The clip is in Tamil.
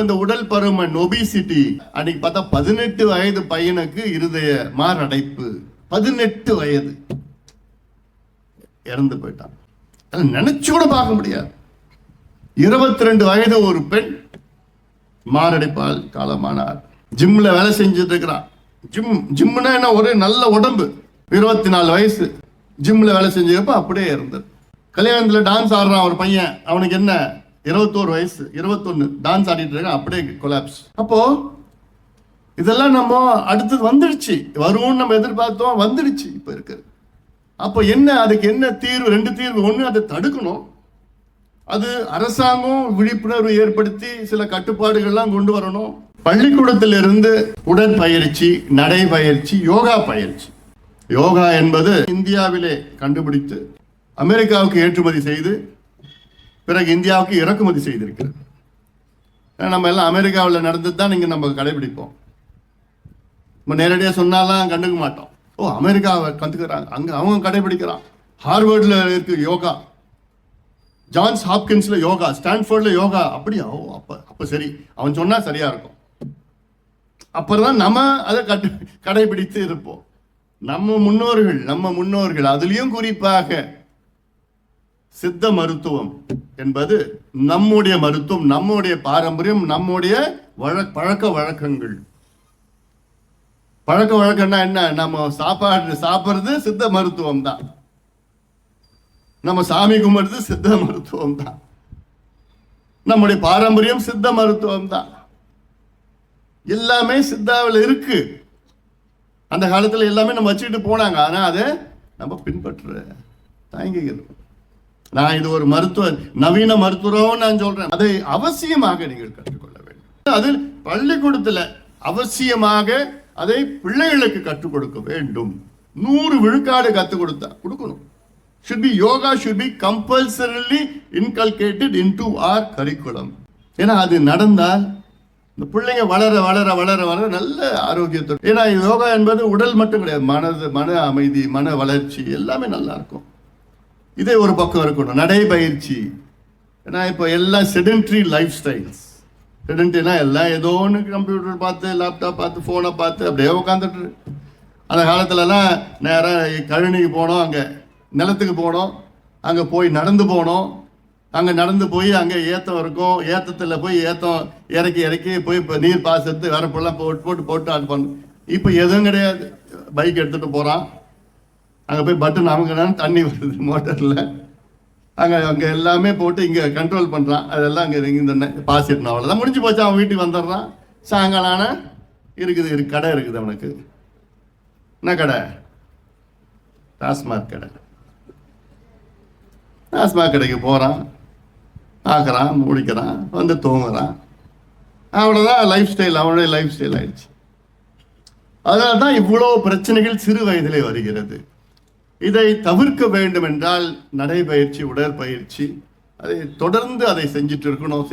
இந்த உடல் பருமன் ஒபிசிட்டி அன்னைக்கு பார்த்தா பதினெட்டு வயது பையனுக்கு இருதய மாரடைப்பு. பதினெட்டு வயது. இறந்து போயிட்டான். அதை நினைச்சு கூட பார்க்க முடியாது. இருபத்தி ரெண்டு வயது ஒரு பெண் மாரடைப்பால் காலமானார். ஜிம்ல வேலை செஞ்சுட்டு இருக்கிறான். ஜிம் ஜிம்னா என்ன? ஒரு நல்ல உடம்பு. இருபத்தி நாலு வயசு ஜிம்ல வேலை செஞ்சப்ப அப்படியே இருந்தது. கல்யாணத்துல டான்ஸ் ஆடுறான் ஒரு பையன். அவனுக்கு என்ன? இருபத்தோரு வயசு இருபத்தொன்னு டான்ஸ் ஆடிட்டு இருக்க அப்படியே கொலாப்ஸ் அப்போ இதெல்லாம் நம்ம அடுத்தது வந்துடுச்சு. வரும்னு நம்ம எதிர்பார்த்தோம் வந்துடுச்சு இப்போ இருக்குது அப்போ என்ன அதுக்கு என்ன தீர்வு ரெண்டு தீர்வு? ஒன்று அதை தடுக்கணும். அது அரசாங்கம் விழிப்புணர்வு ஏற்படுத்தி சில கட்டுப்பாடுகள்லாம் கொண்டு வரணும். பள்ளிக்கூடத்தில் இருந்து உடற்பயிற்சி நடைபயிற்சி யோகா பயிற்சி. யோகா என்பது இந்தியாவிலே கண்டுபிடித்து அமெரிக்காவுக்கு ஏற்றுமதி செய்து பிறகு இந்தியாவுக்கு இறக்குமதி செய்திருக்கிறது ஏன்னா நம்ம எல்லாம் அமெரிக்காவில் நடந்தது தான் இங்கே நம்ம கடைபிடிப்போம். நம்ம நேரடியாக சொன்னாலாம் கண்டுக்க மாட்டோம். ஓ அமெரிக்காவை கற்றுக்கிறாங்க அங்கே அவங்க கடைபிடிக்கிறான். ஹார்வர்டில் இருக்கு யோகா. ஜான்ஸ் ஹாப்கின்ஸில் யோகா. ஸ்டான்ஃபோர்டில் யோகா. அப்படியா? ஓ அப்போ அப்போ சரி. அவன் சொன்னால் சரியாக இருக்கும். அப்புறம் நம்ம அதை கட்டு கடைபிடித்து இருப்போம். நம்ம முன்னோர்கள் நம்ம முன்னோர்கள். அதுலேயும் குறிப்பாக சித்த மருத்துவம் என்பது நம்முடைய மருத்துவம் நம்முடைய பாரம்பரியம் நம்முடைய வழ பழக்க வழக்கங்கள். பழக்க வழக்கம்னா என்ன? நம்ம சாப்பாடு சாப்பிட்றது சித்த மருத்துவம் தான். நம்ம சாமி கும்பிடுறது சித்த மருத்துவம் தான். நம்முடைய பாரம்பரியம் சித்த மருத்துவம் தான். எல்லாமே சித்தாவில் இருக்கு. அந்த காலத்துல எல்லாமே நம்ம வச்சுக்கிட்டு போனாங்க. ஆனா அதை நம்ம பின்பற்ற தாங்கிக்கிறோம். நான் இது ஒரு மருத்துவ நவீன மருத்துவம் நான் சொல்றேன். அதை அவசியமாக நீங்கள் கற்றுக்கொள்ள வேண்டும். அது பள்ளிக்கூடத்துல அவசியமாக அதை பிள்ளைகளுக்கு கற்றுக் கொடுக்க வேண்டும். நூறு விழுக்காடு கற்றுக் கொடுத்தா கொடுக்கணும். Should be yoga should be compulsorily inculcated into our curriculum ஏன்னா அது நடந்தால் இந்த பிள்ளைங்க வளர வளர வளர வளர நல்ல ஆரோக்கியத்தோடு ஏன்னா யோகா என்பது உடல் மட்டும் கிடையாது. மனது மன அமைதி மன வளர்ச்சி எல்லாமே நல்லா இருக்கும். இதே ஒரு பக்கம் இருக்கணும். நடைபயிற்சி. ஏன்னா இப்போ எல்லாம் செடென்ட்ரி லைஃப் ஸ்டைல்ஸ் செடென்ட்ரினா எல்லாம் ஏதோ ஒன்று கம்ப்யூட்டர் பார்த்து லேப்டாப் பார்த்து ஃபோனை பார்த்து அப்படியே உட்காந்துட்டு அந்த காலத்துலலாம் நேராக கழனிக்கு போனோம் அங்கே நிலத்துக்கு போனோம். அங்கே போய் நடந்து போனோம். அங்கே நடந்து போய் அங்கே ஏத்தம் இருக்கும். ஏத்தத்தில் போய் ஏத்தம் இறக்கி இறக்கி போய் இப்போ நீர் பாசத்து வரப்பெல்லாம் போட்டு போட்டு போட்டு அது பண்ணு. இப்போ எதுவும் கிடையாது. பைக் எடுத்துகிட்டு போகிறான் அங்கே போய் பட்டன் அமுங்கினாலும் தண்ணி வருது மோட்டரில் அங்கே அங்கே எல்லாமே போட்டு இங்கே கண்ட்ரோல் பண்ணுறான் அதெல்லாம் அங்கே இந்த பாஸ் அவ்வளோதான் முடிஞ்சு போச்சு அவன் வீட்டுக்கு வந்துடுறான். சாயங்காலம் ஆனா இருக்குது இரு கடை இருக்குது அவனுக்கு. என்ன கடை? டாஸ்மாக் கடை. டாஸ்மாக் கடைக்கு போகிறான் பார்க்குறான் முடிக்கிறான் வந்து தூங்குறான். அவ்வளோதான் லைஃப் ஸ்டைல் அவனுடைய லைஃப் ஸ்டைல் ஆயிடுச்சு. அதனால தான் இவ்வளோ பிரச்சனைகள் சிறு வயதிலே வருகிறது. இதை தவிர்க்க வேண்டும் என்றால் நடைபயிற்சி உடற்பயிற்சி அதை தொடர்ந்து அதை செஞ்சுட்டு இருக்கணும்